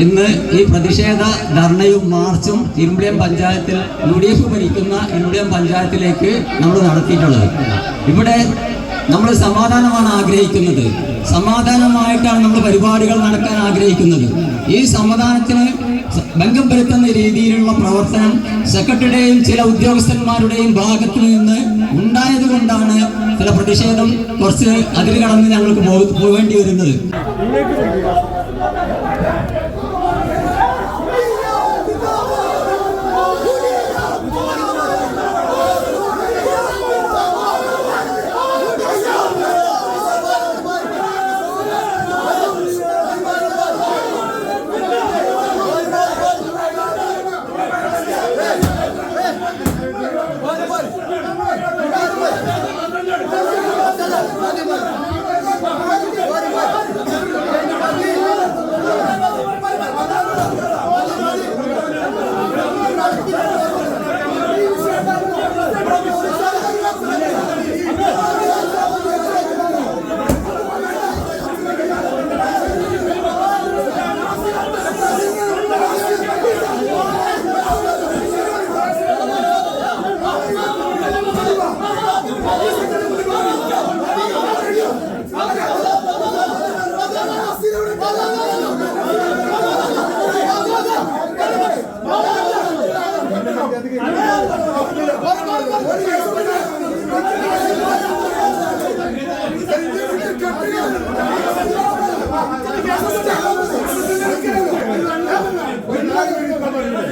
ഇന്ന് ഈ പ്രതിഷേധ ധർണയും മാർച്ചും ഇരുമ്പിളിയം പഞ്ചായത്തിൽ യു ഡി എഫ് ഭരിക്കുന്ന ഇരുമ്പിളിയം പഞ്ചായത്തിലേക്ക് നമ്മൾ നടത്തിയിട്ടുള്ളത്. ഇവിടെ നമ്മൾ സമാധാനമാണ് ആഗ്രഹിക്കുന്നത്. സമാധാനമായിട്ടാണ് നമ്മൾ പരിപാടികൾ നടക്കാൻ ആഗ്രഹിക്കുന്നത്. ഈ സമാധാനത്തിന് ഭംഗം രീതിയിലുള്ള പ്രവർത്തനം സെക്രട്ടറിയുടെയും ചില ഉദ്യോഗസ്ഥന്മാരുടെയും ഭാഗത്തു നിന്ന് ഉണ്ടായത് കൊണ്ടാണ് ചില പ്രതിഷേധം കുറച്ച് അതിൽ കടന്ന് ഞങ്ങൾക്ക് പോകേണ്ടി വരുന്നത്. ಕಾಲು ಹಿಡಿತಾ ಬಂದಿದೆ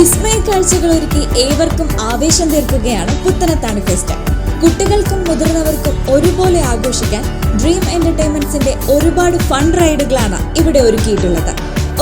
വിസ്മയ കാഴ്ചകൾ ഒരുക്കി ഏവർക്കും ആവേശം തീർക്കുകയാണ് പുത്തനത്താണി ഫെസ്റ്റ്. കുട്ടികൾക്കും മുതിർന്നവർക്കും ഒരുപോലെ ആഘോഷിക്കാൻ ഡ്രീം എന്റർടൈൻമെന്റ്സിന്റെ ഒരുപാട് ഫൺ റൈഡുകളാണ് ഇവിടെ ഒരുക്കിയിട്ടുള്ളത്.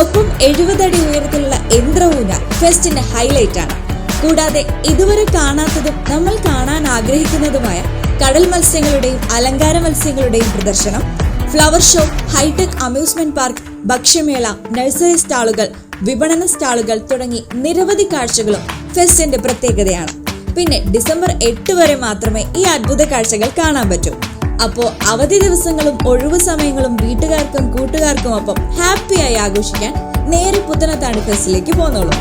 ഒപ്പം എഴുപതടി ഉയരത്തിലുള്ള യന്ത്രവൂന ഫെസ്റ്റിന്റെ ഹൈലൈറ്റ് ആണ്. കൂടാതെ ഇതുവരെ കാണാത്തതും നമ്മൾ കാണാൻ ആഗ്രഹിക്കുന്നതുമായ കടൽ മത്സ്യങ്ങളുടെയും അലങ്കാര മത്സ്യങ്ങളുടെയും പ്രദർശനം flower show hi tech amusement park ഭക്ഷ്യമേള nursery സ്റ്റാളുകൾ വിപണന സ്റ്റാളുകൾ തുടങ്ങി നിരവധി കാഴ്ചകളും ഫെസ്റ്റിന്റെ പ്രത്യേകതയാണ്. പിന്നെ ഡിസംബർ എട്ട് വരെ മാത്രമേ ഈ അത്ഭുത കാഴ്ചകൾ കാണാൻ പറ്റൂ. അപ്പോ അവധി ദിവസങ്ങളും ഒഴിവു സമയങ്ങളും വീട്ടുകാർക്കും കൂട്ടുകാർക്കും ഒപ്പം ഹാപ്പിയായി ആഘോഷിക്കാൻ നേരെ പുത്തനത്താണ് ഫെസ്റ്റിലേക്ക് പോന്നോളൂ.